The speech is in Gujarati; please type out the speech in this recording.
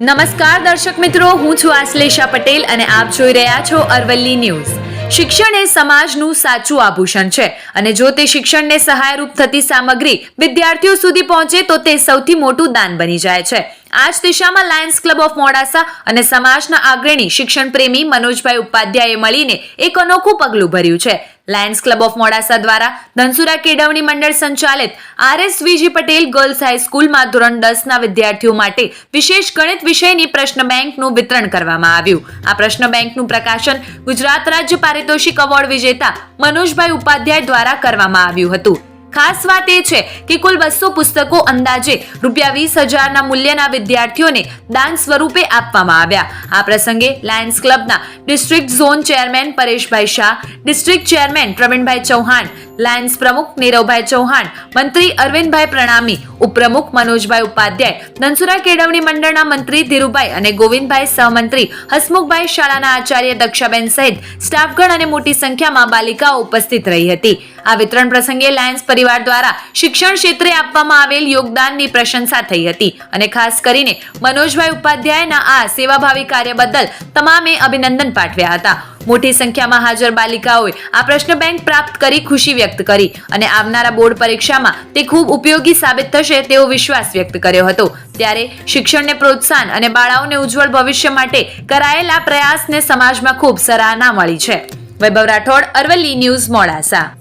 નમસ્કાર દર્શક મિત્રો, હું છું આશ્લેષા પટેલ અને આપ જોઈ રહ્યા છો અરવલ્લી ન્યૂઝ. શિક્ષણ એ સમાજનું સાચું આભૂષણ છે અને જો તે શિક્ષણને સહાયરૂપ થતી સામગ્રી વિદ્યાર્થીઓ સુધી પહોંચે, તો તે સૌથી મોટું દાન બની જાય છે. આ જ દિશામાં લાયન્સ ક્લબ ઓફ મોડાસા અને સમાજના અગ્રણી શિક્ષણ પ્રેમી મનોજભાઈ ઉપાધ્યાયે મળીને એક અનોખું પગલું ભર્યું છે. લાયન્સ ક્લબ ઓફ મોડાસા દ્વારા ધનસુરા કેળવણી મંડળ સંચાલિત આરએસવીજી પટેલ ગર્લ્સ હાઈસ્કૂલમાં ધોરણ દસના વિદ્યાર્થીઓ માટે વિશેષ ગણિત વિષયની પ્રશ્ન બેંકનું વિતરણ કરવામાં આવ્યું. આ પ્રશ્ન બેંકનું પ્રકાશન ગુજરાત રાજ્ય પારિતોષિક એવોર્ડ વિજેતા મનોજભાઈ ઉપાધ્યાય દ્વારા કરવામાં આવ્યું હતું. ખાસ વાત એ છે કે કુલ બસો પુસ્તકો અંદાજે રૂપિયા વીસ હજારના મૂલ્યના વિદ્યાર્થીઓને દાન સ્વરૂપે આપવામાં આવ્યા. આ પ્રસંગે Lions ક્લબના district zone chairman Pareshbhai Shah, district chairman Pravinbhai Chauhan Lions પ્રમુખ નીરવભાઈ ચૌહાણ, મંત્રી અરવિંદભાઈ પ્રણામી, ઉપપ્રમુખ મનોજભાઈ ઉપાધ્યાય ધનસુરા કેળવણી મંડળના મંત્રી ધીરુભાઈ અને ગોવિંદભાઈ સહમંત્રી, હસમુખભાઈ શાળાના આચાર્ય દક્ષાબેન સહિત સ્ટાફગણ અને મોટી સંખ્યામાં બાલિકાઓ ઉપસ્થિત રહી હતી. આ વિતરણ પ્રસંગે લાયન્સ પરિવાર દ્વારા શિક્ષણ ક્ષેત્રે આપવામાં આવેલ યોગદાનની પ્રશંસા થઈ હતી અને ખાસ કરીને મનોજભાઈ ઉપાધ્યાયના આ સેવાભાવી કાર્ય બદલ તમામે અભિનંદન પાઠવ્યા હતા. મોટી સંખ્યામાં હાજર બાલિકાઓએ આ પ્રશ્ન બેંક પ્રાપ્ત કરી ખુશી વ્યક્ત કરી અને આવનારા બોર્ડ પરીક્ષામાં તે ખૂબ ઉપયોગી સાબિત થશે તેવો વિશ્વાસ વ્યક્ત કર્યો હતો. ત્યારે શિક્ષણને પ્રોત્સાહન અને બાળાઓને ઉજ્જવળ ભવિષ્ય માટે કરાયેલા પ્રયાસને સમાજમાં ખૂબ સરાહના મળી છે. વૈભવ રાઠોડ, અરવલ્લી ન્યૂઝ, મોડાસા.